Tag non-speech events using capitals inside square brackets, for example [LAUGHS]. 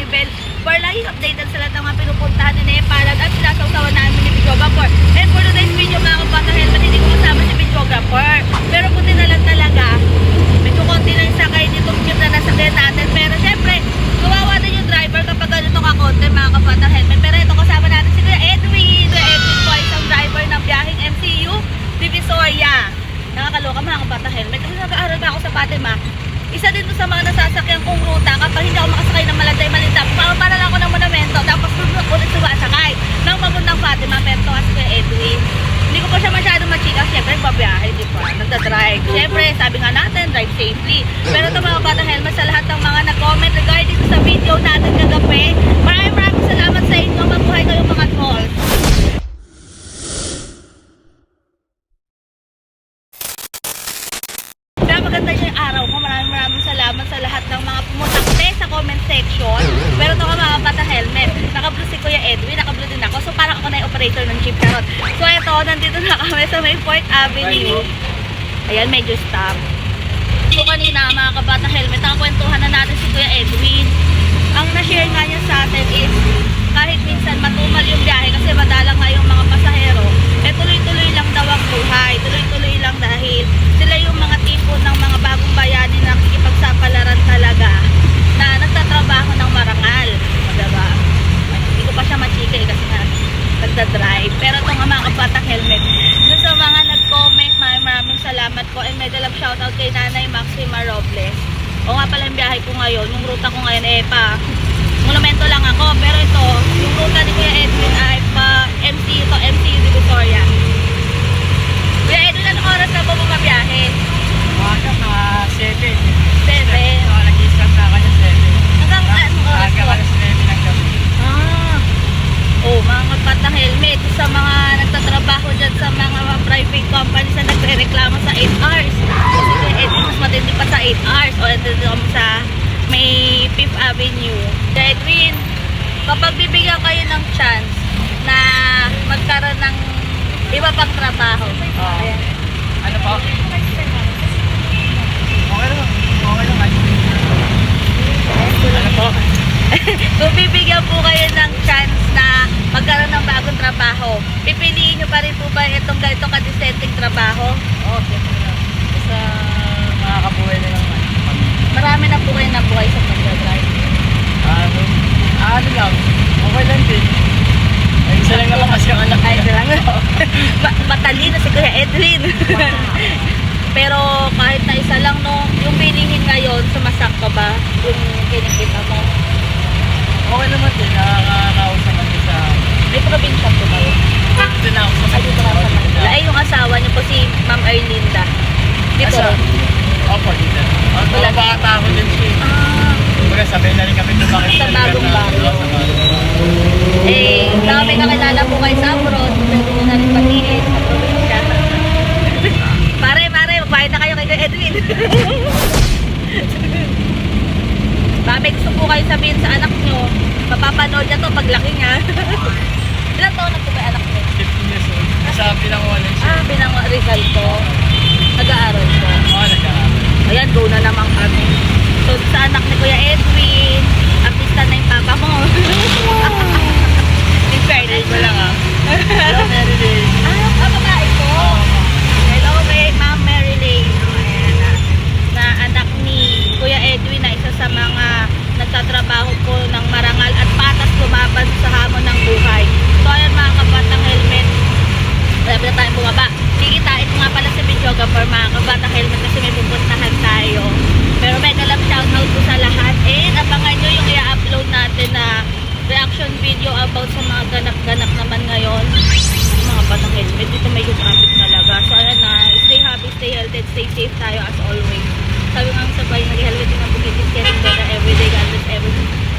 Nibel for lagi updated sa lahat ng mga pinupuntahan ni Nepalad at sinasawsawan namin ni Videographer. And for today's video mga kapatid, helmet hindi ko kasama si Videographer. Pero kung to sa mga nasasakyan kong ruta kapag hindi ako makasakay ng Malanday Malinda. Pumapara lang ako ng monumento tapos doon ulit sumasakay ng papuntang Fatima. Ito kasi kay Edwin. Hindi ko pa siya masyado machika. Siyempre, babiyahe, di ba? Nagdadrive. Siyempre, sabi nga natin, drive safely. Pero ito mga bata helmet sa lahat ng mga nag-comment regarding sa video natin kagabi. Maraming maraming salamat sa inyo. Mabuhay kayong mga trolls. Maganda yung araw ko. Maraming maraming ng mga pumutakte sa comment section. Pero ito ka mga bata helmet. Naka-blue si Kuya Edwin, naka-blue din ako. So parang ako na yung operator ng jeep charot. So ito, nandito na kami sa may Port Avenue. Ayan, medyo stop. So kanina mga kabata helmet, nakakwentuhan na natin si Kuya Edwin. Ang na-share nga niya sa atin is kahit minsan matumal yung biyahe kasi madalang nga yung mga pasahero, eh tuloy-tuloy lang daw ang buhay. Tuloy-tuloy lang dahil sila yung mga tipo ng mga bagong bayani na nakikipagsapalaran talaga na nagtatrabaho ng marangal. O, Diba? Hindi ko pa siya machika eh kasi nga nagda-drive. Pero ito nga mga kapatak helmet. Dun sa mga nag-comment, maraming salamat po and mega love shoutout kay Nanay Maxima Robles. O nga pala yung biyahe ko ngayon, yung ruta ko ngayon eh pa monumento lang ako. Pero ito, yung ruta ni Kuya Edwin ay pa MCU to MCU de Victoria. Kuya Edwin, anong oras na po bumabiyahe? Umaga mga 7. Seven. So, nag-start na kanya 7. Hanggang anong oras Aga po? alas 9 ng gabi. Ah. Oh, mga kapatang helmet sa mga nagtatrabaho dyan sa mga private companies na nagre-reklamo sa 8 hours. Kasi mas matindi pa sa 8 hours. O, ito kami sa may 5th Avenue. Kaya Edwin, kapag bibigyan kayo ng chance na magkaroon ng iba pang trabaho. Ayan. Ano po? Okay lang. Okay lang. Ano po? [LAUGHS] Kung bibigyan po kayo ng chance na magkaroon ng bagong trabaho, pipiliin nyo pa rin po ba itong ganito kadisenteng trabaho? Oo, lang. Basta makakabuhay na lang. Marami na po kayo nabuhay sa pagdadrive. Ano? Ano lang. Okay lang din. Ay, isa lang naman kasi ang anak Ay, ito lang. [LAUGHS] Ma- matalino si Kuya Edwin. Pero kahit na isa lang, no, yung bilihin ngayon, sumasakto ba yung kinikita mo? Okay naman din. Nakakausap ako sa... May probinsya po kayo. Dito na ako sa... Ay, dito ka sa Manila. Ay, yung asawa niyo po si Ma'am Erlinda. Dito Asa? Opo, dito. Ang Wala. mga bata ako din siya. Ah, Kumbaga sabay na rin kami Sa bagong baryo. Oo, sa bagong eh, kami nakilala po kayo sa abroad. Pwede nyo na rin batiin sa probinsya. pare, pare, magbayad na kayo kay Kuya Edwin. [LAUGHS] Ba, may gusto po kayo sabihin sa anak nyo. Mapapanood niya to paglaki niya. [LAUGHS] Ilang taon na po ba anak niyo? 15 years old. Nasa pinangunan siya. Ah, binang Rizal po. Nag-aaral po. Oo, nag-aaral. Ayan, go na naman kami. So, sa anak ni Kuya Edwin, artista na yung papa mo. In fairness. Ko lang ah. Hello, Mary. Ah, ah, babae po. Oo. Hello, may Ma'am Mary Lane. Ayan na, na anak ni Kuya Edwin na isa sa mga nagtatrabaho po ng marangal at patas lumaban sa hamon ng buhay. So, ayan mga kabatang helmet. Marami na tayong bumaba. Kikitain ko nga pala si videographer mga kabatang helmet kasi may pupuntahan tayo. Pero mega love shoutout ko sa lahat. And abangan nyo yung i-upload natin na reaction video about sa mga ganap-ganap naman ngayon. Mga batang helmet. Dito medyo traffic talaga. So ayan na, stay happy, stay healthy, stay safe tayo as always. Sabi nga sa bayan, nag-helmet yung mga bukitis, getting better every day, God bless every